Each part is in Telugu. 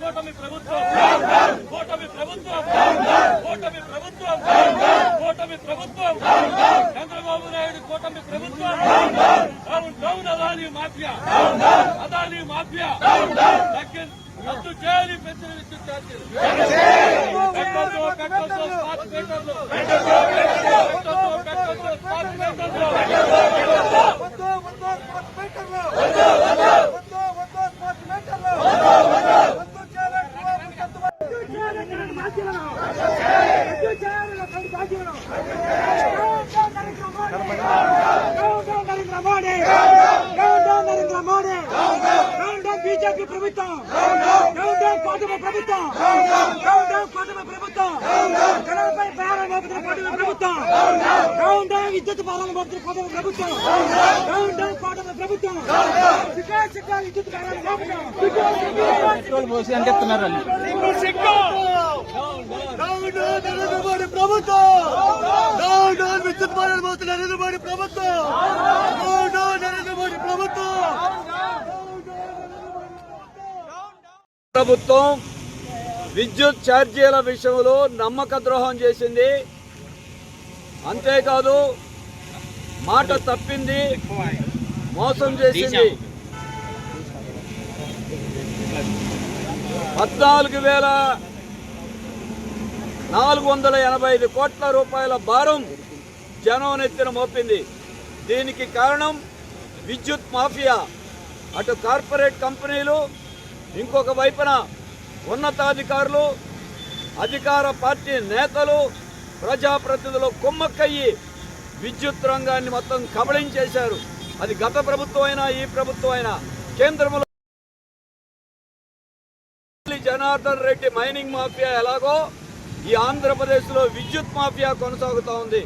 కూటమి ప్రభుత్వం కూటమి ప్రభుత్వం కూటమి ప్రభుత్వం కూటమి ప్రభుత్వం చంద్రబాబు నాయుడు కూటమి ప్రభుత్వం అదాని మాఫియా. అదాని మాఫియా. రద్దు చేయాలి పెంచిన విద్యుత్ ఛార్జీలు పెట్టొద్దు, పెట్టొద్దు, స్మార్ట్ మీటర్లు. పెట్టొద్దు, పెట్టొద్దు, స్మార్ట్ మీటర్లు. వద్దు వద్దు స్మార్ట్ మీటర్లు వద్దు వద్దు వద్దు స్మార్ట్ మీటర్లు వద్దు చేయాలంటే వద్దు చేయాలంటే బాధ్యతను వద్దు చేయాలంటే బాధ్యతను నరేంద్ర మోడీ నరేంద్ర మోడీ బీజేపీ ప్రభుత్వం. కూటమి ప్రభుత్వం కూటమి ప్రభుత్వం. జనాలపై భారం మోపుతున్న కూటమి ప్రభుత్వం. డౌన్ డౌన్ విద్యుత్ భారం మోపుతున్న కూటమి ప్రభుత్వం. డౌన్ డౌన్ కూటమి ప్రభుత్వం విద్యుత్ భారం మోపుతాం పెట్రోల్ పోసి అంటేస్తున్నారు డౌన్ ప్రభుత్వం. డౌన్ డౌన్ విద్యుత్ భారం మోపుతున్న నరేంద్ర మోడీ ప్రభుత్వం. డౌన్ డౌన్ నరేంద్ర మోడీ ప్రభుత్వం. ప్రభుత్వం విద్యుత్ ఛార్జీల విషయంలో నమ్మక ద్రోహం చేసింది. అంతేకాదు మాట తప్పింది మోసం చేసింది. పద్నాలుగు వేల నాలుగు వందల ఎనభై ఐదు కోట్ల రూపాయల భారం జనం నెత్తిన మోపింది. దీనికి కారణం విద్యుత్ మాఫియా. అటు కార్పొరేట్ కంపెనీలు ఇంకొక వైపున ఉన్నతాధికారులు అధికార పార్టీ నేతలు ప్రజాప్రతినిధులు కుమ్మక్కయ్యి విద్యుత్ రంగాన్ని మొత్తం కబళించేశారు అది గత ప్రభుత్వం అయినా ఈ ప్రభుత్వం అయినా. కేంద్రంలో జనార్దన్ రెడ్డి మైనింగ్ మాఫియా ఎలాగో ఈ ఆంధ్రప్రదేశ్లో విద్యుత్ మాఫియా కొనసాగుతూ ఉంది.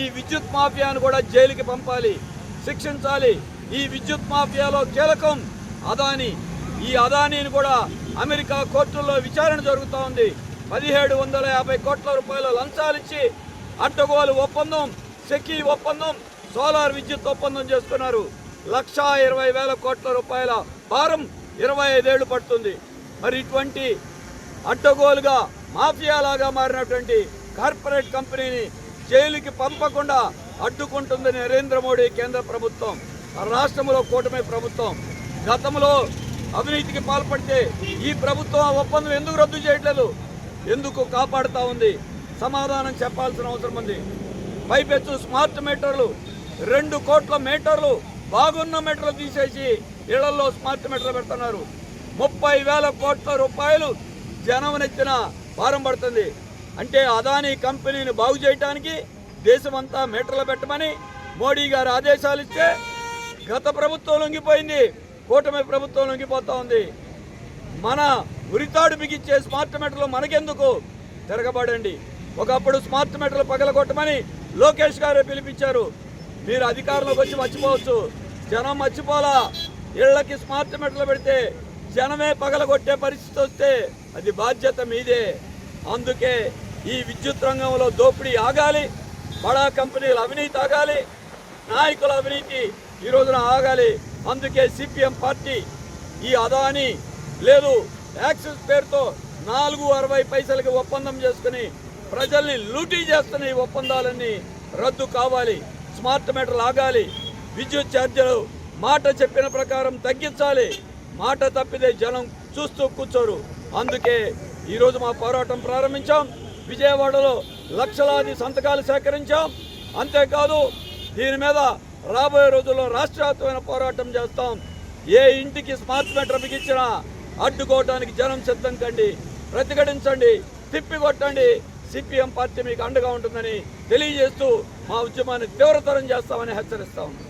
ఈ విద్యుత్ మాఫియాను కూడా జైలుకి పంపాలి శిక్షించాలి. ఈ విద్యుత్ మాఫియాలో కీలకం అదాని. ఈ అదానీని కూడా అమెరికా కోర్టుల్లో విచారణ జరుగుతూ ఉంది. పదిహేడు వందల యాభై కోట్ల రూపాయల లంచాలిచ్చి అడ్డగోలు ఒప్పందం సెకీ ఒప్పందం సోలార్ విద్యుత్ ఒప్పందం చేసుకున్నారు. లక్షా ఇరవై వేల కోట్ల రూపాయల భారం ఇరవై ఐదేళ్ళు పడుతుంది. మరి ఇటువంటి అడ్డగోలుగా మాఫియాలాగా మారినటువంటి కార్పొరేట్ కంపెనీని జైలుకి పంపకుండా అడ్డుకుంటుంది నరేంద్ర మోడీ కేంద్ర ప్రభుత్వం. రాష్ట్రంలో కూటమి ప్రభుత్వం. గతంలో అవినీతికి పాల్పడితే ఈ ప్రభుత్వం ఆ ఒప్పందం ఎందుకు రద్దు చేయట్లేదు? ఎందుకు కాపాడుతూ ఉంది? సమాధానం చెప్పాల్సిన అవసరం ఉంది. పైపెచ్చు స్మార్ట్ మీటర్లు రెండు కోట్ల మీటర్లు బాగున్న మీటర్లు తీసేసి ఇళ్ళలో స్మార్ట్ మీటర్లు పెడుతున్నారు. ముప్పై వేల కోట్ల రూపాయలు జనమనెత్తిన భారం పడుతుంది. అంటే అదానీ కంపెనీని బాగు చేయడానికి దేశమంతా మీటర్లు పెట్టమని మోడీ గారు ఆదేశాలు ఇస్తే గత ప్రభుత్వం లొంగిపోయింది. కూటమి ప్రభుత్వం లొంగిపోతా ఉంది. మన ఉరితాడు బిగించే స్మార్ట్ మీటర్లు మనకెందుకు? తిరగబడండి. ఒకప్పుడు స్మార్ట్ మీటర్లు పగలగొట్టమని లోకేష్ గారే పిలిపించారు. మీరు అధికారంలోకి వచ్చి మర్చిపోవచ్చు. జనం మర్చిపోలా. ఇళ్ళకి స్మార్ట్ మీటర్లు పెడితే జనమే పగలగొట్టే పరిస్థితి వస్తే అది బాధ్యత మీదే. అందుకే ఈ విద్యుత్ రంగంలో దోపిడీ ఆగాలి. బడా కంపెనీల అవినీతి ఆగాలి. నాయకుల అవినీతి ఈ రోజున ఆగాలి. అందుకే సిపిఎం పార్టీ ఈ అదాని లేదు. యాక్సిస్ పేరుతో నాలుగు అరవై పైసలకి ఒప్పందం చేసుకుని ప్రజల్ని లూటీ చేస్తున్న ఈ ఒప్పందాలన్నీ రద్దు కావాలి. స్మార్ట్ మీటర్లు ఆగాలి. విద్యుత్ ఛార్జీలు మాట చెప్పిన ప్రకారం తగ్గించాలి. మాట తప్పితే జనం చూస్తూ కూర్చోరు. అందుకే ఈరోజు మా పోరాటం ప్రారంభించాం. విజయవాడలో లక్షలాది సంతకాలు సేకరించాం. అంతేకాదు దీని మీద రాబోయే రోజుల్లో రాష్ట్రవ్యాప్తమైన పోరాటం చేస్తాం. ఏ ఇంటికి స్మార్ట్ మీటర్ బిగించినా అడ్డుకోవడానికి జనం సిద్ధం కండి. ప్రతిఘటించండి. తిప్పికొట్టండి. సిపిఎం పార్టీ మీకు అండగా ఉంటుందని తెలియజేస్తూ మా ఉద్యమాన్ని తీవ్రతరం చేస్తామని హెచ్చరిస్తా. ఉన్నాం